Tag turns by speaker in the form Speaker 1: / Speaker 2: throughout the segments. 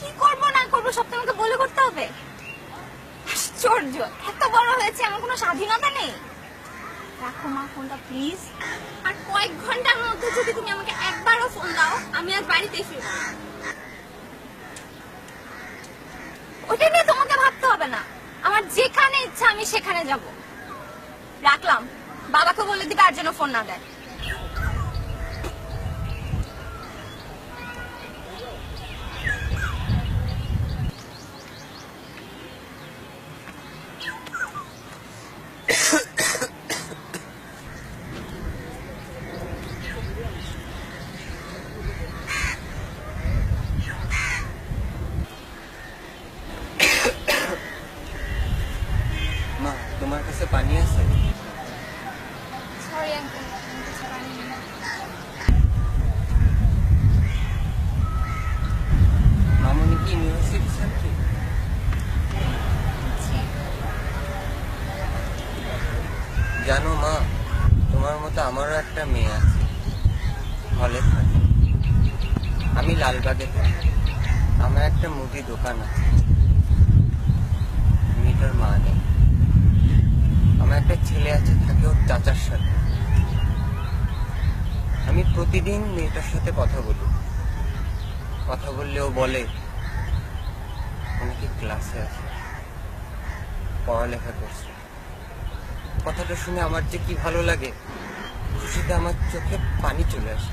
Speaker 1: কি করব, না করব, সব তোমাকে বলে করতে হবে? আশ্চর্য, এত বড় হয়েছে, আমার কোনো স্বাধীনতা নেই। রাখো মা ফোনটা প্লিজ আর কয়েক ঘণ্টার মধ্যে যদি তুমি আমাকে একবারও ফোন দাও, আমি আজ বাড়িতে ফিরব ওটা নিয়ে তোমাকে ভাবতে হবে না। আমার যেখানে ইচ্ছা আমি সেখানে যাব। রাখলাম। বাবাকে বলে দিবে আর যেন ফোন না দেয়
Speaker 2: মা তোমার কাছে পানি আছে
Speaker 1: সরি আঙ্কেল
Speaker 2: মামনি কি ইউনিভার্সিটি ছাত্রী জানো মা, তোমার মতো আমারও একটা মেয়ে আছে। হলে থাকে আমি লালবাগে থাকি। আমার একটা মুদি দোকান আছে। মেয়েটার মা নেই। আমার একটা ছেলে আছে, থাকে ওর চাচার সাথে। আমি প্রতিদিন মেয়েটার সাথে কথা বলি। কথা বললেও বলে অনেকে ক্লাসে আছে? পড়ালেখা করছে। কথাটা শুনে আমার যে কি ভালো লাগে, খুশিতে আমার চোখে পানি চলে আসে।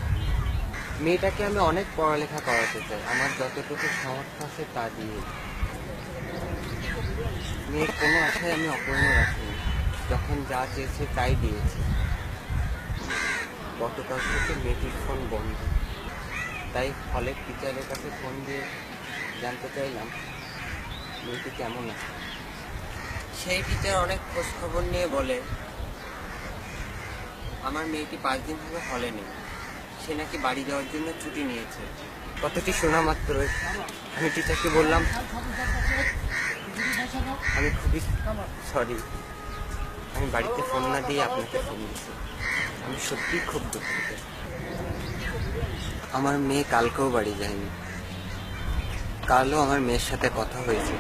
Speaker 2: মেয়েটাকে আমি অনেক পড়ালেখা করাতে চাই, আমার যতটুকু সামর্থ্য আছে তা দিয়ে মেয়ের কোনো আশায় আমি অপূর্ণ রাখিনি, যখন যা চেয়েছে তাই দিয়েছে। গতকাল থেকে মেয়েটির ফোন বন্ধ। তাই হলের টিচারের কাছে ফোন দিয়ে জানতে চাইলাম, মেয়েটি কেমন আছে? সেই টিচার অনেক খোঁজ খবর নিয়ে বলে, আমার মেয়েটি পাঁচ দিন ধরে হলে নেই। সে নাকি বাড়ি যাওয়ার জন্য ছুটি নিয়েছে। কথাটি শোনা মাত্র আমি টিচারকে বললাম, আমি খুবই সরি আমি বাড়িতে ফোন না দিয়ে আপনাকে ফোন দিয়েছি। আমি সত্যিই খুব দুঃখিত। আমার মেয়ে কালকেও বাড়ি যায়নি। কালও আমার মেয়ের সাথে কথা হয়েছে।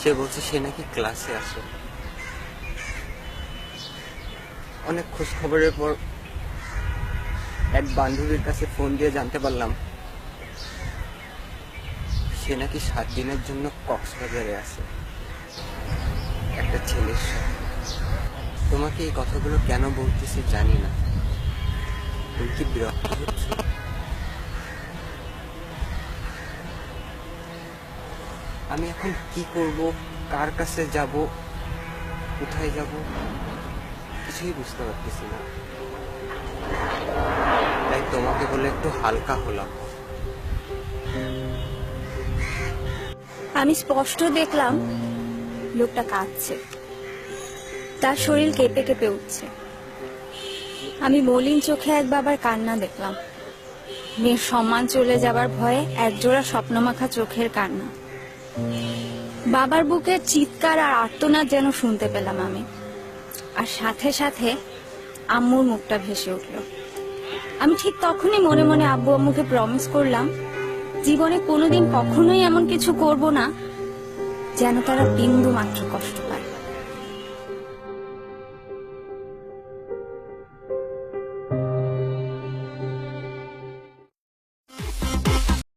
Speaker 2: সে বলছে সে নাকি ক্লাসে আসে। অনেক খোঁজ খবরের পর এক বান্ধবীর কাছে ফোন দিয়ে জানতে পারলাম, সে নাকি সাত দিনের জন্য কক্সবাজারে আছে। একটা ছেলের সাথে। তোমাকে এই কথাগুলো কেন বলতেছি জানি না। তুমি কি বিরক্ত হচ্ছ? আমি এখন কি করব? কার কাছে যাব? কোথায় যাব? কিছুই বুঝতে পারতেছি না। তাই তোমাকে বলে একটু হালকা হলাম।
Speaker 3: আমি স্পষ্ট দেখলাম লোকটা কাঁদছে। তার শরীর কেঁপে কেঁপে উঠছে। আমি মলিন চোখে এক বাবার কান্না দেখলাম। মেয়ের সম্মান চলে যাবার ভয়ে একজোড়া স্বপ্নমাখা চোখের কান্না। বাবার বুকে চিৎকার আর আর্তনাদ যেন শুনতে পেলাম আমি। আর সাথে সাথে আম্মুর মুখটা ভেসে উঠল। আমি ঠিক তখনই মনে মনে আব্বু আম্মুকে প্রমিস করলাম, জীবনে কোনোদিন কখনোই এমন কিছু করব না যেন তারা বিন্দু মাত্র কষ্ট